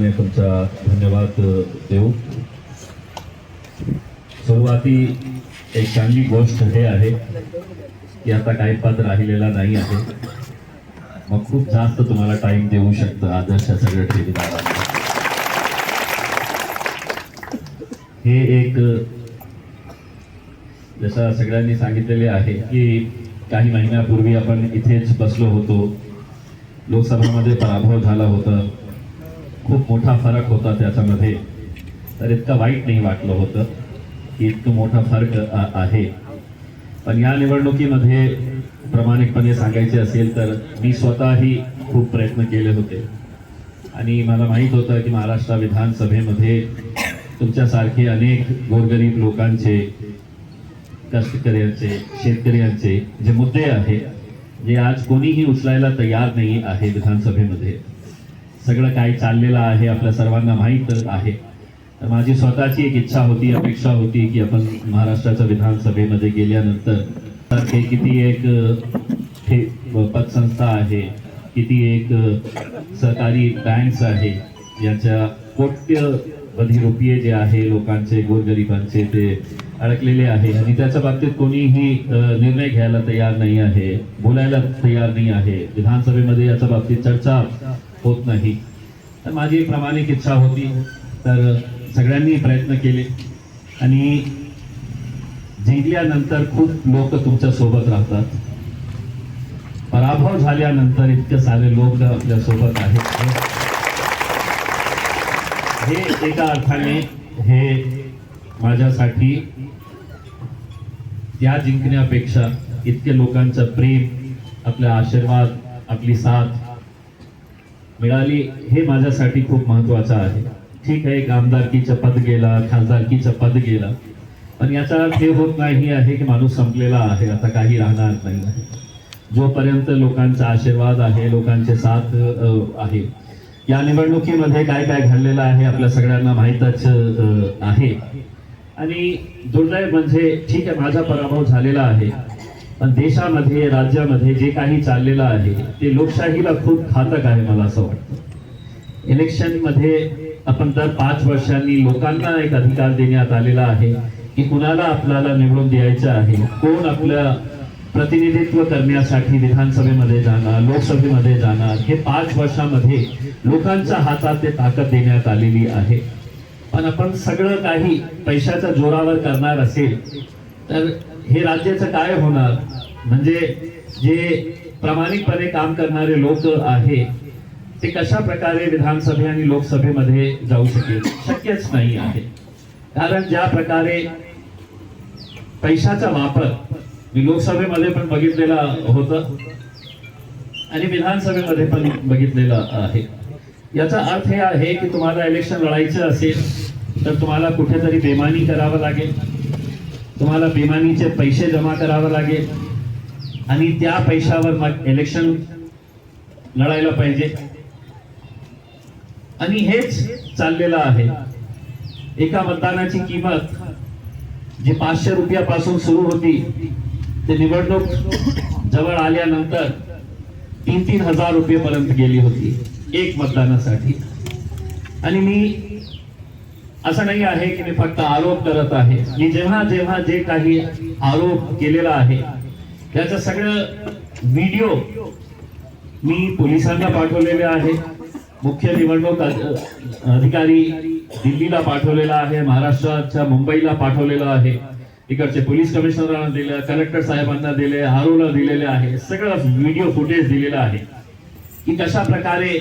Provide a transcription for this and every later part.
कोणत्या तुमचा धन्यवाद देऊ. सुरुवाती एक चांगली गोष्ट हे आहे की आता काही पद राहिलेला नाही आहे. मग खूप जास्त तुम्हाला टाइम देऊ शकतं आदर्श सगळ्या ठेवीदारांना हे एक जसं सगळ्यांनी सांगितलेले आहे की काही महिन्यापूर्वी आपण इथेच बसलो होतो. लोकसभामध्ये पराभव झाला होता. खूप मोठा फरक होता त्याच्यामध्ये. तर इतकं वाईट नाही वाटलं होतं की इतकं मोठा फरक आहे. पण या निवडणुकीमध्ये प्रामाणिकपणे सांगायचे असेल तर मी स्वतःही खूप प्रयत्न केले होते. आणि मला माहीत होतं की महाराष्ट्र विधानसभेमध्ये तुमच्यासारखे अनेक गोरगरीब लोकांचे कष्टकऱ्यांचे शेतकऱ्यांचे जे मुद्दे आहे जे आज कोणीही उचलायला तयार नाही आहे विधानसभेमध्ये. सगळं काय चाललेलं आहे आपल्या सर्वांना माहीत आहे. तर माझी स्वतःची एक इच्छा होती अपेक्षा होती की आपण महाराष्ट्राच्या विधानसभेमध्ये गेल्यानंतर हे किती एक हे पतसंस्था आहे किती एक सहकारी बँक्स आहे यांच्या कोट्यवधी रुपये जे आहे लोकांचे गोरगरिबांचे ते अडकलेले आहे. आणि त्याच्या बाबतीत कोणीही निर्णय घ्यायला तयार नाही आहे बोलायला तयार नाही आहे. विधानसभेमध्ये याच्या बाबतीत चर्चा होत नाही. तर माझी प्रामाणिक इच्छा होती. तर सगळ्यांनी प्रयत्न केले. आणि जिंकल्यानंतर खूप लोक तुमच्यासोबत राहतात. पराभव झाल्यानंतर इतके सारे लोक आपल्यासोबत आहेत. हे एका अर्थाने हे माझ्यासाठी त्या जिंकण्यापेक्षा इतके लोकांचं प्रेम आपला आशीर्वाद आपली साथ मिळाली हे माझ्यासाठी खूप महत्वाचं आहे. ठीक आहे एक आमदारकीचं पद गेला खासदारकीचं पद गेला. पण याचा अर्थ हे होत नाही आहे की माणूस संपलेला आहे आता काही राहणार नाही. आहे जोपर्यंत लोकांचा आशीर्वाद आहे लोकांचे साथ आहे. या निवडणुकीमध्ये काय काय घडलेलं आहे आपल्या सगळ्यांना माहीतच आहे. आणि दुर्दैव म्हणजे ठीक आहे माझा पराभव झालेला आहे. पण देशामध्ये राज्यामध्ये जे काही चाललेलं आहे ते लोकशाहीला खूप घातक आहे मला असं वाटतं. इलेक्शनमध्ये आपण तर पाच वर्षांनी लोकांना एक अधिकार देण्यात आलेला आहे की कुणाला आपल्याला निवडून द्यायचं आहे कोण आपलं प्रतिनिधित्व करण्यासाठी विधानसभेमध्ये जाणार लोकसभेमध्ये जाणार हे पाच वर्षामध्ये लोकांच्या हातात ते ताकद देण्यात आलेली आहे. पण आपण सगळं काही पैशाच्या जोरावर करणार असेल तर हे राज्याचं काय होणार? म्हणजे जे प्रामाणिकपणे काम करणारे लोक आहे ते कशा प्रकारे विधानसभे आणि लोकसभेमध्ये जाऊ शकेल? शक्यच नाही आहे. कारण ज्या प्रकारे पैशाचा वापर मी लोकसभेमध्ये पण बघितलेला होतं आणि विधानसभेमध्ये पण बघितलेलं आहे. याचा अर्थ हे आहे की तुम्हाला इलेक्शन लढायचं असेल तर तुम्हाला कुठेतरी बेमानी करावं लागेल. तुम्हाला बेमानीचे पैसे जमा करावे लागेल. आणि त्या पैशावर मग इलेक्शन लढायला पाहिजे. आणि हेच चाललेलं आहे. एका मतदानाची किंमत जी पाचशे रुपयापासून सुरू होती ते निवडणूक जवळ आल्यानंतर तीन तीन हजार रुपयेपर्यंत गेली होती एक मतदानासाठी. आणि मी असं नाही आहे की मी फक्त आरोप करत आहे. मी जेव्हा जेव्हा जे काही आरोप केलेला आहे त्याचं सगळं व्हिडिओ मी पोलिसांना पाठवलेले आहे. मुख्य निवडणूक अधिकारी दिल्लीला पाठवलेला आहे महाराष्ट्राच्या मुंबईला पाठवलेला आहे. इकडचे पोलीस कमिशनरांना दिलं कलेक्टर साहेबांना दिले आरोला दिलेले आहे. सगळं व्हिडिओ फुटेज दिलेलं आहे. की कशा प्रकारे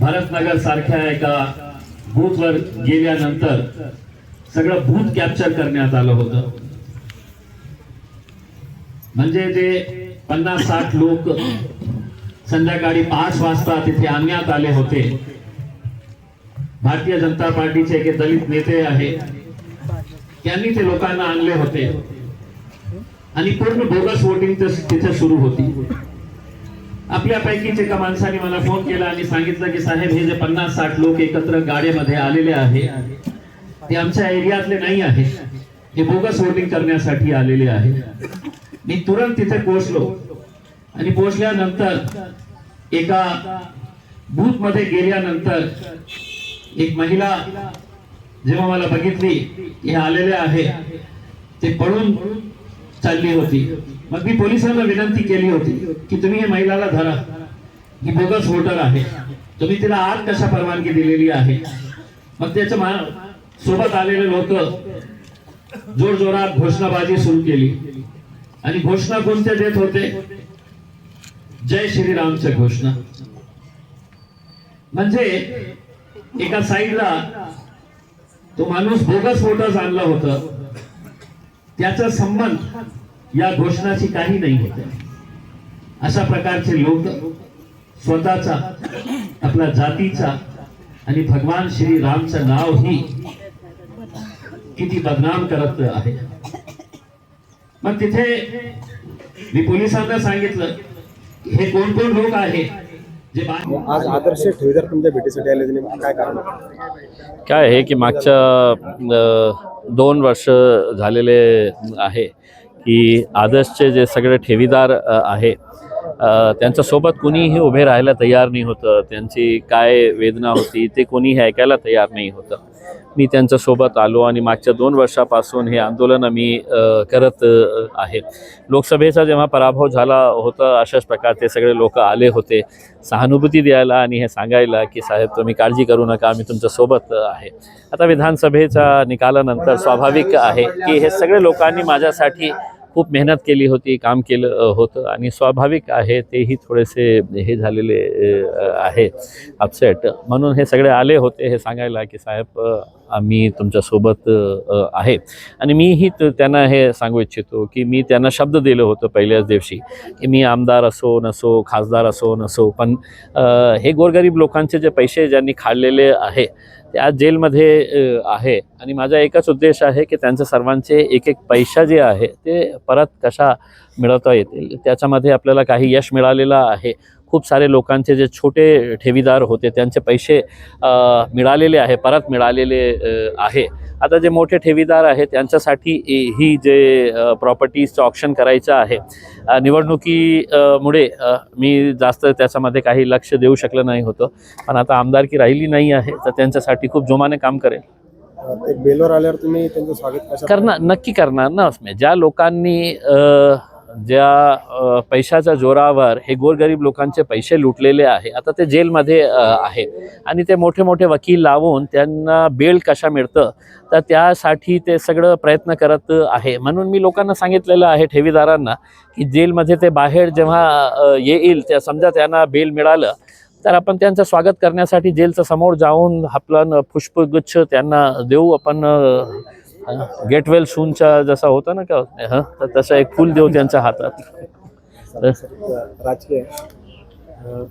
भरतनगर सारख्या एका बूथवर गेल्यानंतर सगळं बूथ कॅप्चर करण्यात आलं होतं. म्हणजे जे पन्नास साठ लोक संध्याकाळी पाच वाजता तिथे आणण्यात आले होते. भारतीय जनता पार्टीचे एक दलित नेते आहे. त्यांनी ते लोकांना आणले होते. आणि पूर्ण बोगस वोटिंग तिथे सुरू होती. आपल्यापैकीच एका माणसाने मला फोन केला आणि सांगितलं की साहेब हे जे पन्नास साठ लोक एकत्र गाड्यामध्ये आलेले आहे ते आमच्या एरियातले नाही आहे. हे बोगस वोटिंग करण्यासाठी आलेले आहे. मी तुरंत तिथे पोहोचलो. आणि पोहोचल्यानंतर एका बूथमध्ये गेल्यानंतर एक महिला जेव्हा मला बघितली हे आलेले आहे ते पळून चालली होती. मग मी पोलिसांना विनंती केली होती की तुम्ही हे महिलाला धरा. ही बोगस वोटर आहे. तुम्ही तिला आत कशा परवानगी दिलेली आहे? मग त्याच्या मा सोबत आलेले लोक जोर जोरात घोषणाबाजी सुरू केली. आणि घोषणा कोणत्या देत होते? जय श्रीरामच्या घोषणा. म्हणजे एका साईडला तो माणूस बोगस वोटर्स आणला होता. त्याचा संबंध या घोषणाशी काही नाही होते. अशा प्रकारचे लोक स्वतःचा आपल्या जातीचा आणि भगवान श्री रामचं नाव ही किती बदनाम करत आहे. मग तिथे मी पोलिसांना सांगितलं की हे कोण कोण लोक आहे जे आज आदर्श ठेवीदार तुमच्या भेटीसाठी आले त्यांनी काय कारण? काय आहे की मागच्या दोन वर्ष झालेले आहे. की आदर्शचे जे सगळे ठेवीदार आहे त्यांच्यासोबत कुणीही उभे राहायला तयार नाही होतं. त्यांची काय वेदना होती ते कोणीही ऐकायला तयार नाही होतं. मी त्यांच्यासोबत आलो आणि मागच्या दोन वर्षापासून हे आंदोलन मी करत आहे. लोकसभेचा जेव्हा पराभव झाला होता अशाच प्रकारचे सगळे लोक आले होते सहानुभूती द्यायला आणि हे सांगायला की साहेब तुम्ही काळजी करू नका आम्ही तुमच्यासोबत आहे. आता विधानसभेच्या निकालानंतर स्वाभाविक आहे की हे सगळे लोकांनी माझ्यासाठी खूप मेहनत केली होती काम केलं होतं आणि स्वाभाविक आहे तेही थोडेसे हे झालेले आहे अपसेट म्हणून हे सगळे आले होते हे सांगायला की साहेब आम्ही तुमच्यासोबत आहे. आणि मीही त- त्यांना हे सांगू इच्छितो की मी त्यांना शब्द दिलं होतं पहिल्याच दिवशी की मी आमदार असो नसो खासदार असो नसो. पण हे गोरगरीब लोकांचे जे पैसे ज्यांनी खाल्लेले आहे त्या जेलमध्ये आहे. आणि माझा एकच उद्देश आहे की त्यांचे सर्वांचे एक एक पैसा जे आहे ते परत कशा मिळवता येतील? त्याच्यामध्ये आपल्याला काही यश मिळालेलं आहे. खूप सारे लोकांचे जे छोटे ठेवीदार होते त्यांचे पैसे मिळालेले आहे परत मिळालेले आहे. आता जे मोठे ठेवीदार आहेत त्यांच्यासाठी ही जे प्रॉपर्टीजचं ऑप्शन करायचं आहे अ, निवडणुकी अ, मुळे अ, मी जास्त त्याच्यामध्ये काही लक्ष देऊ शकलं नाही होतं. पण आता आमदारकी राहिली नाही आहे तर त्यांच्यासाठी खूप जोमाने काम करेल. ते बेलवर आल्यावर तुम्ही त्यांचं स्वागत करणार नक्की करणार ना ज्या लोकांनी ज्या पैशाच्या जोरावर हे गोरगरीब लोकांचे पैसे लुटलेले आहे आता ते जेलमध्ये आहे आणि ते मोठे मोठे वकील लावून त्यांना बेल कशा मिळतं तर त्यासाठी ते सगळं प्रयत्न करत आहे. म्हणून मी लोकांना सांगितलेलं आहे ठेवीदारांना की जेलमध्ये ते बाहेर जेव्हा येईल त्या समजा त्यांना बेल मिळालं तर आपण त्यांचं स्वागत करण्यासाठी जेलचं समोर जाऊन आपलं पुष्पगुच्छ त्यांना देऊ आपण गेट वेल सूनचा जसा होता ना का? हं तर तसं एक फूल देऊ त्यांच्या हातात. राजकीय अं,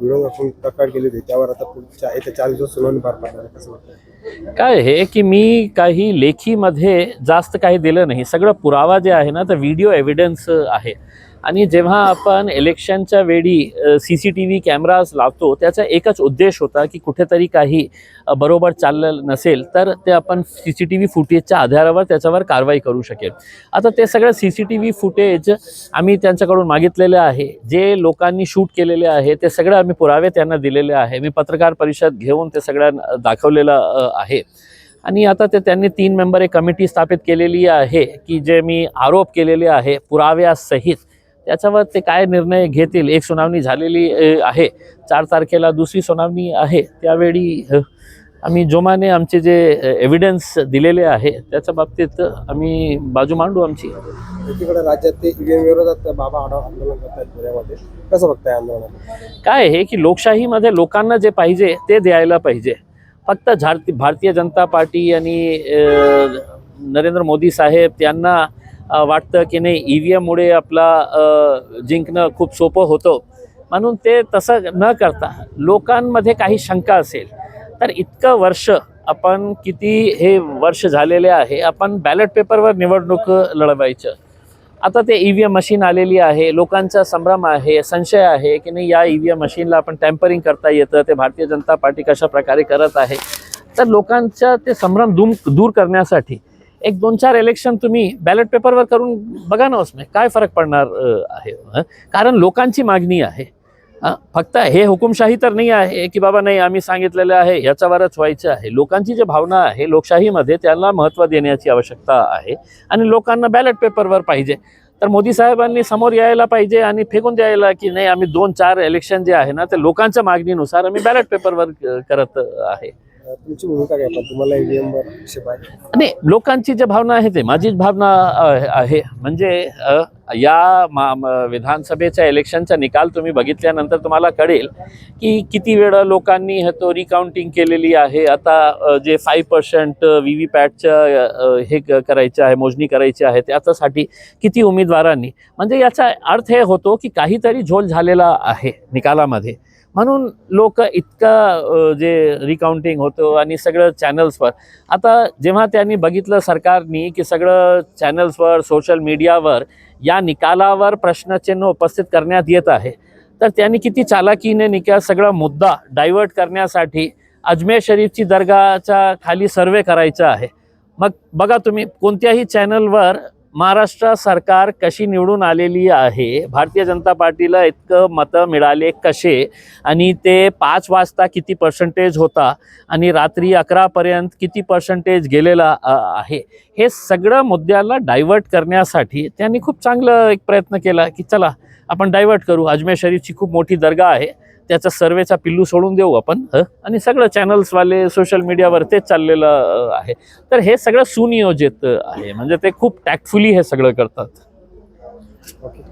विरोध आपण तक्रार केली होती त्यावर आता पुढच्या येत्या चार दिवसात सुनावणी पार पडणार आहे कसं वाटतं काय हे की मी काही लेखीमध्ये जास्त काही दिलं नाही. सगळं पुरावा जे आहे ना तर व्हिडिओ एव्हिडन्स आहे. आणि जेव्हा आपण इलेक्शनच्या वेळी C C T V cameras लावतो त्याचा एकच उद्देश होता की कुठेतरी काही बरोबर चाललं नसेल तर ते आपण सी सी टी व्ही फुटेजच्या आधारावर त्याच्यावर कारवाई करू शकेल. आता ते सगळं C C T V footage आम्ही त्यांच्याकडून मागितलेले आहे. जे लोकांनी शूट केलेले आहे ते सगळं आम्ही पुरावे त्यांना दिलेले आहे. मी पत्रकार परिषद घेऊन ते सगळ्यांना दाखवलेलं आहे. आणि आता ते त्यांनी तीन मेंबर एक कमिटी स्थापित केलेली आहे की जे मी आरोप केलेले आहे पुराव्यासहित. त्याच्यावर ते काय निर्णय घेतील? एक सुनावणी झालेली आहे. चार तारखेला दुसरी सुनावणी आहे. त्यावेळी आम्ही जोमाने आमचे जे एव्हिडन्स दिलेले आहे त्याच्या बाबतीत आम्ही बाजू मांडू आमची. एकीकडे राज्यात ते ईव्हीएम विरोधात बाबा आढावा आंदोलन करतात पुण्यामध्ये कसं बघताय आंदोलन काय आहे की लोकशाहीमध्ये लोकांना जे पाहिजे ते द्यायला पाहिजे. फक्त भारतीय जनता पार्टी आणि नरेंद्र मोदी साहेब त्यांना वाटतं की नाही ई व्ही एममुळे आपला जिंकणं खूप सोपं होतं. म्हणून ते तसं न करता लोकांमध्ये काही शंका असेल तर इतकं वर्ष आपण किती हे वर्ष झालेले आहे आपण बॅलेट पेपरवर निवडणूक लढवायचं. आता ते ई व्ही एम मशीन आलेली आहे लोकांचा संभ्रम आहे संशय आहे की नाही या ई व्ही एम मशीनला आपण टॅम्परिंग करता येतं ते भारतीय जनता पार्टी कशा प्रकारे करत आहे. तर लोकांचा ते संभ्रम दूर दूर करण्यासाठी एक दोन चार इलेक्शन तुम्ही बॅलेट पेपरवर करून बघा ना उसमे. काय फरक पडणार आहे? हं? कारण लोकांची मागणी आहे. फक्त हे हुकुमशाही तर नाही आहे की बाबा नाही आम्ही सांगितलेलं आहे याच्यावरच व्हायचं आहे. लोकांची जी भावना आहे लोकशाहीमध्ये त्याला महत्त्व देण्याची आवश्यकता आहे आणि लोकांना बॅलेट पेपरवर पाहिजे. तर मोदी साहेबांनी समोर यायला पाहिजे आणि फेकून द्यायला की नाही आम्ही दोन चार इलेक्शन जे आहे ना ते लोकांच्या मागणीनुसार आम्ही बॅलेट पेपरवर करत आहे. तुमची भूमिका काय? पण तुम्हाला ईव्हीएम वर आक्षेप आहे नाही लोकांची जी भावना आहे ते माझीच भावना अ, आहे. म्हणजे अ, या मा म- विधानसभेच्या इलेक्शनचा निकाल तुम्ही बघितल्यानंतर तुम्हाला कळेल की किती वेळा लोकांनी हे तो रिकाउंटिंग केलेली आहे. आता अ, जे फाईव्ह पर्सेंट व्ही व्ही पॅटचं हे क- करायचं आहे मोजणी करायची आहे त्याच्यासाठी किती उमेदवारांनी म्हणजे याचा अर्थ हे होतो की काहीतरी झोल झालेला आहे निकालामध्ये. म्हणून लोक इतकं जे रिकाउंटिंग होतं आणि सगळं चॅनल्सवर आता जेव्हा त्यांनी बघितलं सरकारनी की सगळं चॅनल्सवर सोशल मीडियावर या निकालावर प्रश्नचिन्ह उपस्थित करण्यात येत आहे. तर त्यांनी किती चालाकीने निकाल सगळा मुद्दा डायव्हर्ट करण्यासाठी अजमेर शरीफची दर्गाच्या खाली सर्वे करायचा आहे. मग बघा तुम्ही कोणत्याही चॅनलवर महाराष्ट्र सरकार कशी निवडून आलेली आहे? भारतीय जनता पार्टीला इतकं मतं मिळाले कसे? आणि ते पाच वाजता किती पर्सेंटेज होता? आणि रात्री अकरापर्यंत किती पर्सेंटेज गेलेला आहे? हे सगळं मुद्द्याला डायव्हर्ट करण्यासाठी त्यांनी खूप चांगलं एक प्रयत्न केला की चला आपण डायव्हर्ट करू. अजमेर शरीफची खूप मोठी दर्गा आहे. त्याचा सर्वेचा पिल्लू सोडून देऊ आपण आणि सगळं चॅनल्सवाले सोशल मीडियावर तेच चाललेलं आहे. तर हे सगळं सुनियोजित आहे. म्हणजे ते खूप टॅक्टफुली हे सगळं करतात. ओके